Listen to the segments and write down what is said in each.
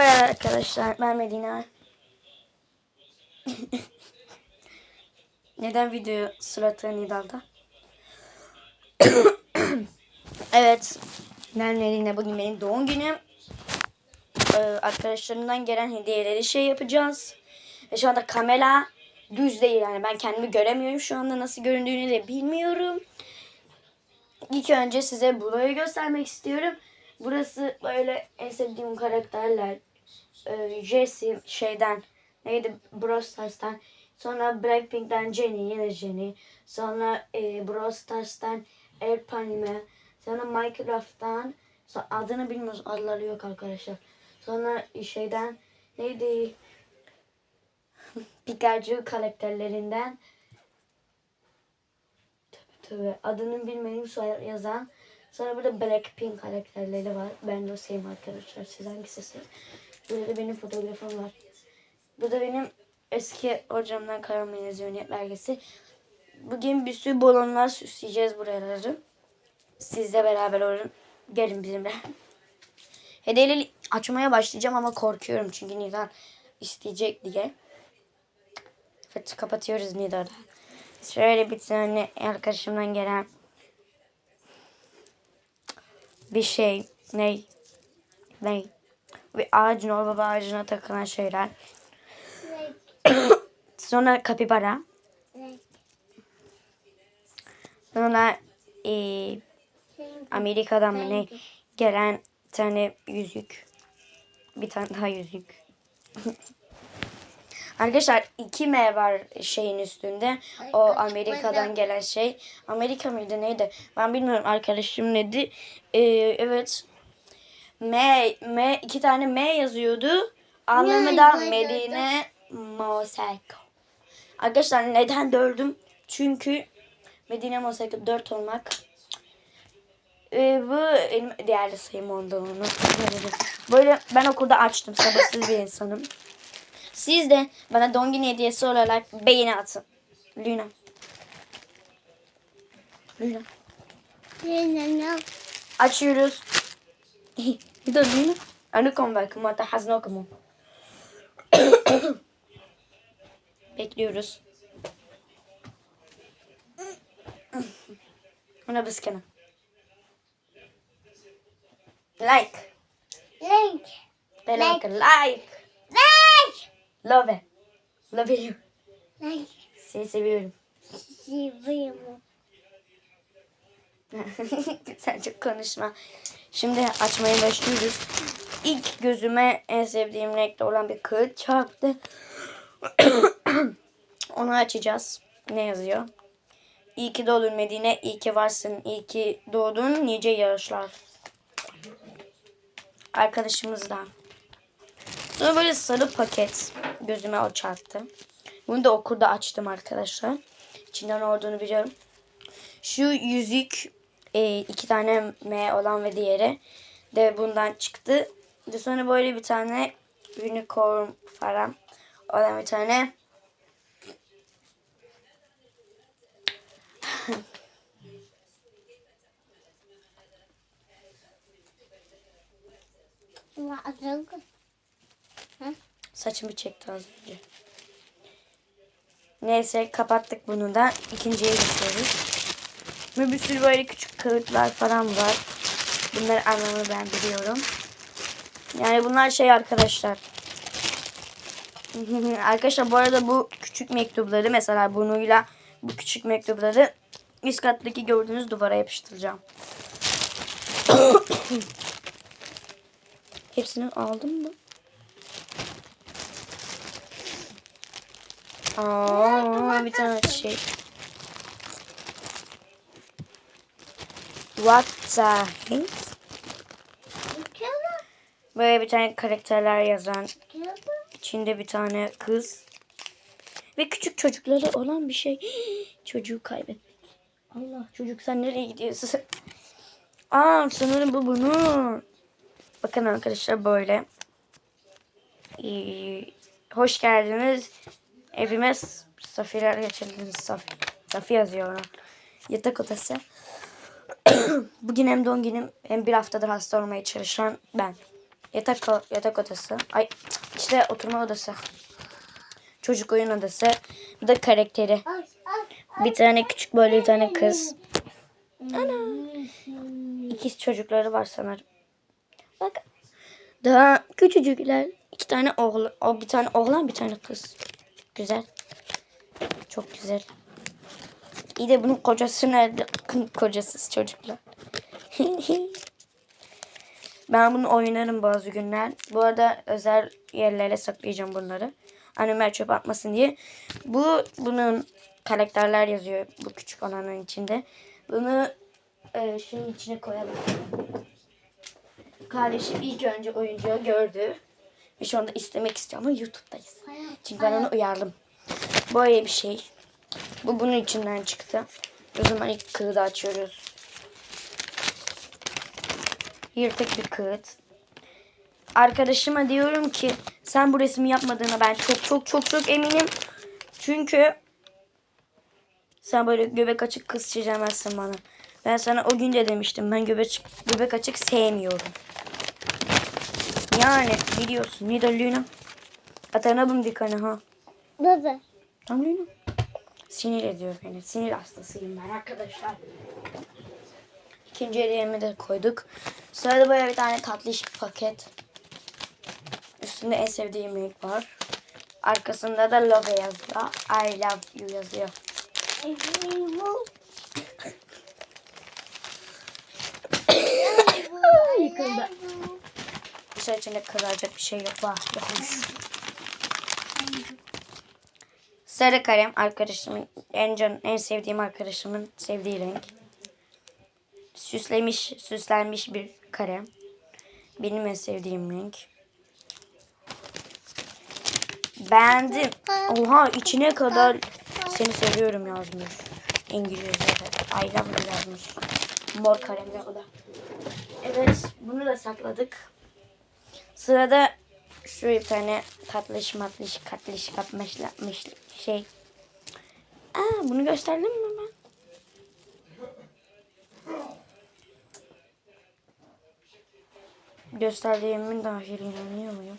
Merhaba arkadaşlar. Ben Medina. Neden video suratı Nidal'da? evet. Ben Medina. Bugün benim doğum günüm. Ee, arkadaşlarımdan gelen hediyeleri şey yapacağız. Ve şu anda kamera düz değil yani. Ben kendimi göremiyorum. Şu anda nasıl göründüğünü de bilmiyorum. İlk önce size burayı göstermek istiyorum. Burası böyle en sevdiğim karakterler. Ee, Jessie şeyden neydi Brawl Stars'tan. Sonra Blackpink'ten Jennie yine Jennie. Sonra e, Brawl Stars'tan Erpanime. Sonra Minecraft'tan sonra adını bilmiyoruz adları yok arkadaşlar. Sonra şeyden neydi Pikachu karakterlerinden Tövbe tövbe. Adını bilmediğim soy yazan. Sonra burada Blackpink karakterleri var. Ben de o sevim arkadaşlar. Siz hangisisiniz? Burada da benim fotoğrafım var. Bu da benim eski hocamdan kalan mezuniyet belgesi. Bugün bir sürü balonlar süsleyeceğiz buraları. Sizle beraber olun. Gelin bizimle. Hediyeleri açmaya başlayacağım ama korkuyorum çünkü Nida isteyecek diye. Evet kapatıyoruz Nida'da. Şöyle bir tane arkadaşımdan gelen bir şey. Ne? Ne? Bir ağacın o baba ağacına takılan şeyler. Sonra kapibara. Sonra e, Amerika'dan mı ne gelen tane yüzük. Bir tane daha yüzük. Arkadaşlar 2M var şeyin üstünde. O Amerika'dan gelen şey. Amerika mıydı neydi? Ben bilmiyorum arkadaşım dedi. Ee, evet. M, M iki tane M yazıyordu. Anlamı da Medine Moseko. Arkadaşlar neden dördüm? Çünkü Medine Moseko 4 olmak. Ee, bu değerli sayım olduğunu. Böyle ben okulda açtım. Sabırsız bir insanım. Siz de bana doğum günü hediyesi olarak beğeni atın. Luna. Luna. Açıyoruz. Anıkom bakım hatta haznokumu. Bekliyoruz. Ona biskana. Like. Link. They like like. Like. Love. Love you. Like. Seni seviyorum. Seviyorum. Sen çok konuşma. Şimdi açmaya başlıyoruz. İlk gözüme en sevdiğim renkte olan bir kağıt çarptı. Onu açacağız. Ne yazıyor? İyi ki doğdun Medine, iyi ki varsın, iyi ki doğdun, nice yarışlar. Arkadaşımızdan. Sonra böyle sarı paket gözüme o çarptı. Bunu da okulda açtım arkadaşlar. İçinden olduğunu biliyorum. Şu yüzük e, iki tane M olan ve diğeri de bundan çıktı. De sonra böyle bir tane unicorn falan olan bir tane saçımı çekti az önce. Neyse kapattık bunu da. İkinciye geçiyoruz. Ve bir sürü böyle küçük kağıtlar falan var. Bunları anlamını ben biliyorum. Yani bunlar şey arkadaşlar. arkadaşlar bu arada bu küçük mektupları mesela bunuyla bu küçük mektupları üst kattaki gördüğünüz duvara yapıştıracağım. Hepsini aldım mı? Aa, bir tane şey. What? Böyle bir tane karakterler yazan. içinde bir tane kız. Ve küçük çocukları olan bir şey. Çocuğu kaybettik. Allah çocuk sen nereye gidiyorsun? Aa sanırım bu bunun. Bakın arkadaşlar böyle. Ee, hoş geldiniz. Evime Safiyeler geçirdiniz. Safi, Safi yazıyor ona. Yatak odası. Bugün hem doğum günüm hem bir haftadır hasta olmaya çalışan ben. Yatak yatak odası. Ay işte oturma odası. Çocuk oyun odası. Bu da karakteri. Bir tane küçük böyle bir tane kız. Ana. İkiz çocukları var sanırım. Bak. Daha küçücükler. İki tane oğlan. O bir tane oğlan bir tane kız. Güzel. Çok güzel. İyi de bunun kocası nerede? Kocasız çocuklar. ben bunu oynarım bazı günler. Bu arada özel yerlere saklayacağım bunları. Annemler çöp atmasın diye. Bu bunun karakterler yazıyor bu küçük olanın içinde. Bunu e, şunun içine koyalım. Kardeşim ilk önce oyuncağı gördü. Ve şu anda istemek istiyor ama YouTube'dayız. Çünkü ben onu uyardım. Böyle bir şey. Bu bunun içinden çıktı. O zaman ilk kağıdı açıyoruz. Yırtık bir kağıt. Arkadaşıma diyorum ki sen bu resmi yapmadığına ben çok çok çok çok eminim. Çünkü sen böyle göbek açık kız çizemezsin bana. Ben sana o gün de demiştim ben göbek, göbek açık sevmiyorum. Yani biliyorsun. Ne de Luna? Atanadım dikkanı ha. Baba. Tam Luna. Sinir ediyor beni. Sinir hastasıyım ben arkadaşlar. İkinci hediyemi de koyduk. Sırada böyle bir tane tatlış bir paket. Üstünde en sevdiğim renk var. Arkasında da love yazıyor. I love you yazıyor. Bu. Yıkıldı. Dışarı içinde kırılacak bir şey yok. Var. Yokmuş. Sarı kalem arkadaşımın en can en sevdiğim arkadaşımın sevdiği renk. Süslemiş, süslenmiş bir kalem. Benim en sevdiğim renk. Beğendim. Oha içine kadar seni seviyorum yazmış. İngilizce'de. I love yazmış. Mor kalemle o da. Evet bunu da sakladık. Sırada şöyle bir tane tatlış matlış katlış kapmış yapmış şey. Aa bunu gösterdim mi ben? Gösterdiğimin dahil inanıyor muyum?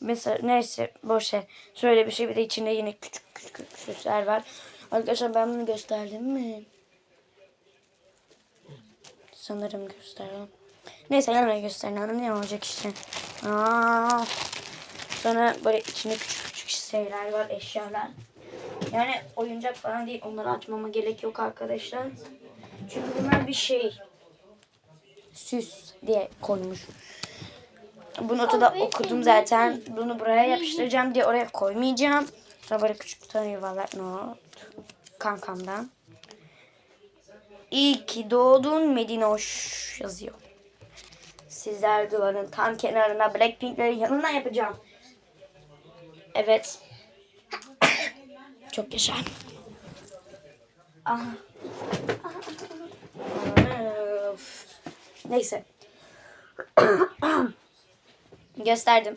Mesela neyse boş ver. Şöyle bir şey bir de içinde yine küçük küçük süsler var. Arkadaşlar ben bunu gösterdim mi? Sanırım gösterdim. Neyse yanına gösterin. Ne olacak işte. Aa. Sonra böyle içinde küçük küçük şeyler var, eşyalar. Yani oyuncak falan değil. Onları açmama gerek yok arkadaşlar. Çünkü bunlar bir şey. Süs diye koymuş. Bu notu okudum zaten. Bunu buraya yapıştıracağım diye oraya koymayacağım. Sonra böyle küçük bir tane yuvarlak not. Kankamdan. İyi ki doğdun Medinoş yazıyor. Sizler duvarın tam kenarına Blackpink'lerin yanına yapacağım. Evet. Çok yaşa. Neyse. Gösterdim.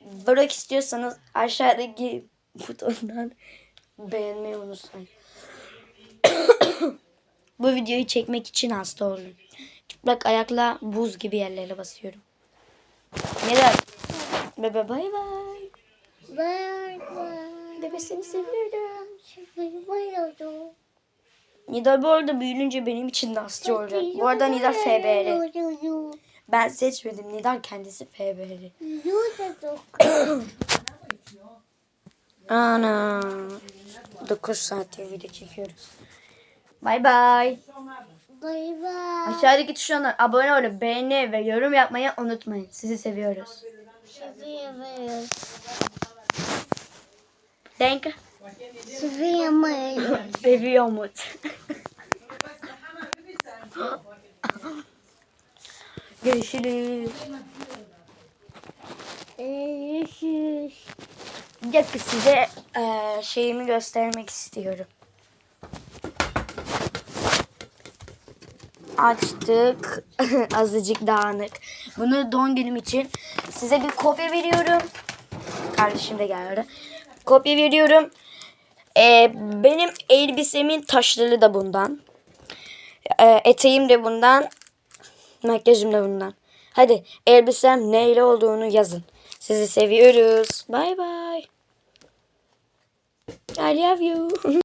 Bırak istiyorsanız aşağıdaki butondan beğenmeyi unutmayın. Bu videoyu çekmek için hasta oldum. Çıplak ayakla buz gibi yerlere basıyorum. Neden? Bebe bay bay. Bye bye. Bebe seni seviyorum. Nidal bu arada büyüyünce benim için de hasta olacak. Bu arada Nidal FBR. Ben seçmedim. Nidal kendisi FBR. Ana. 9 saattir video çekiyoruz. Bay bay. Bay bay. Aşağıdaki tuşlardan abone olup beğeni ve yorum yapmayı unutmayın. Sizi seviyoruz. Seviyorum. Denk. Seviyorum. Seviyor Umut. Görüşürüz. Görüşürüz. Bir dakika size eee, şeyimi göstermek istiyorum. Açtık. Azıcık dağınık. Bunu doğum günüm için size bir kopya veriyorum. Kardeşim de geldi. Kopya veriyorum. Eee, benim elbisemin taşları da bundan. Eee, eteğim de bundan. Makyajım da bundan. Hadi elbisem neyle olduğunu yazın. Sizi seviyoruz. Bye bye. I love you.